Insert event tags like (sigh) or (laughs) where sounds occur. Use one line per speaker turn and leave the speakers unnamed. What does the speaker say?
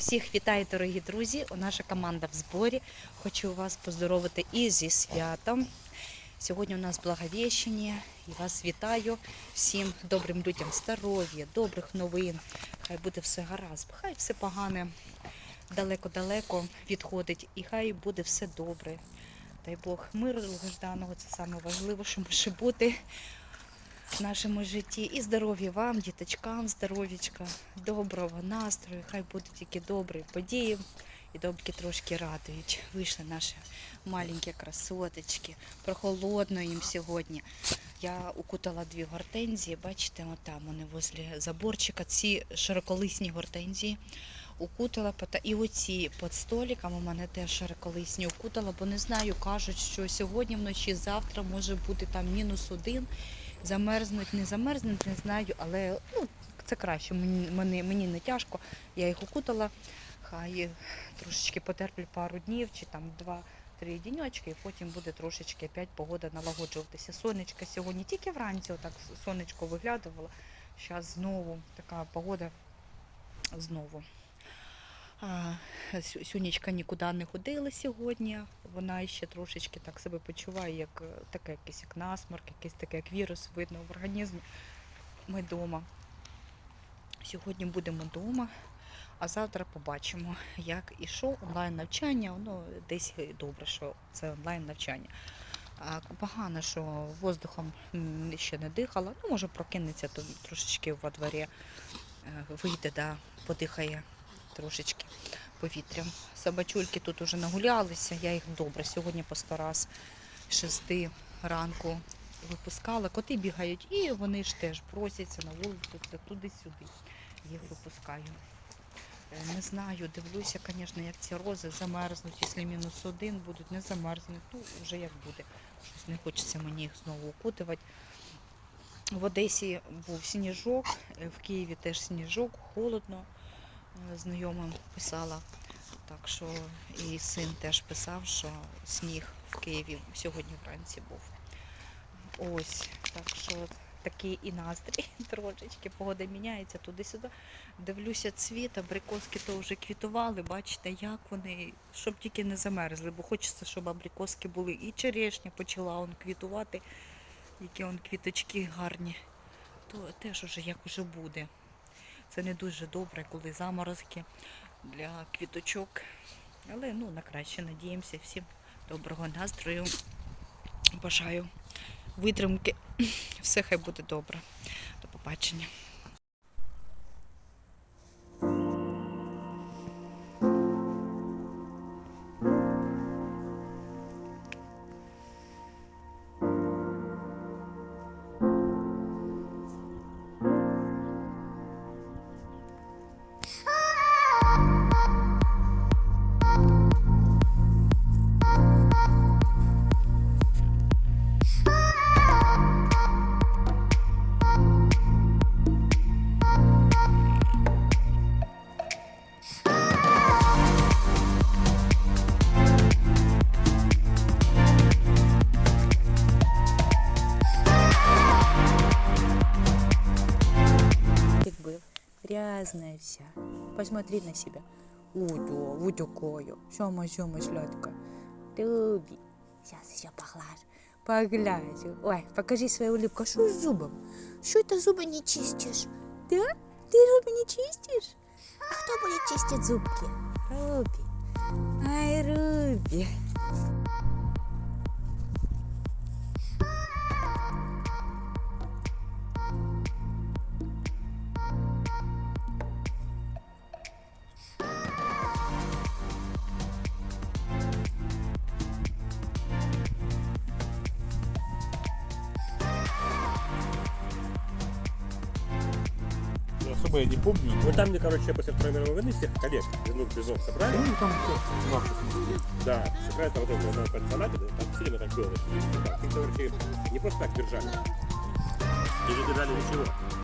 Всіх вітаю, дорогі друзі! Наша команда в зборі. Хочу вас поздоровити і зі святом. Сьогодні у нас благовіщення і вас вітаю всім добрим людям здоров'я, добрих новин. Хай буде все гаразд, хай все погане далеко-далеко відходить, і хай буде все добре. Дай Бог миру довгожданого, це саме важливе, що може бути в нашому житті. І здоров'я вам, діточкам, здоров'ячка, доброго настрою. Хай будуть тільки добрі події і добрі трошки радують. Вийшли наші маленькі красоточки. Прохолодно їм сьогодні. Я укутала дві гортензії, бачите, отам вони возле заборчика. Ці широколисні гортензії укутала і оці під столиком у мене теж широколисні укутала, бо не знаю, кажуть, що сьогодні вночі, завтра може бути там мінус один. Замерзнуть, не замерзнуть, не знаю, але ну, це краще. Мені, мені, мені не тяжко. Я їх укутала, хай трошечки потерплять пару днів чи там два-три діньочки, і потім буде трошечки опять погода налагоджуватися. Сонечко сьогодні тільки вранці отак сонечко виглядувало. Зараз знову така погода знову. Сюнічка нікуди не ходила сьогодні. Вона ще трошечки так себе почуває, як е, таке якийсь як насморк, якийсь таке як вірус видно в організмі. Ми вдома. Сьогодні будемо вдома, а завтра побачимо, як і що онлайн навчання. Воно десь добре, що це онлайн навчання. А погано, що воздухом ще не дихала. Ну, може, прокинеться то трошечки во дворі, е, вийде, да, подихає трошечки повітрям. Собачульки тут уже нагулялися, я їх добре сьогодні по сто раз з шести ранку випускала. Коти бігають і вони ж теж просяться на вулицю, це туди-сюди. Їх випускаю. Е, Не знаю, дивлюся, звісно, як ці рози замерзнуть, якщо мінус один будуть, не замерзнуть. Ну, вже як буде. Щось не хочеться мені їх знову укутувати. В Одесі був сніжок, е, в Києві теж сніжок, холодно. Е, Знайомим писала. Так що і син теж писав, що сніг в Києві сьогодні вранці був. Ось, так що такий і настрій (laughs) трошечки, погода міняється туди-сюди. Дивлюся цвіт, абрикоски то вже квітували, бачите, як вони, щоб тільки не замерзли, бо хочеться, щоб абрикоски були. І черешня почала он квітувати, які он квіточки гарні. То теж уже як уже буде. Це не дуже добре, коли заморозки для квіточок. Але ну на краще надіємося. Всім доброго настрою. Бажаю витримки. (clears throat) Все хай буде добре. До побачення.
Грязная вся. Посмотри на себя. Удо, вот такое. Сама, сама сладкая. Люби. Сейчас еще поглажу. Поглажу. Ой, покажи свою улыбку. Что с зубом? Что это зубы не чистишь? Да? Ты зубы не чистишь? А кто будет чистить зубки? Руби. Ай, Руби.
Особо я не помню.
Ну там, мне, короче, после второй мировой войны всех коллег вернут без ок собрали.
Ну, там все.
Да, собрали там вот это на пансионате, да, там все время так было. Так, их, короче, не просто так держали. Или держали ничего.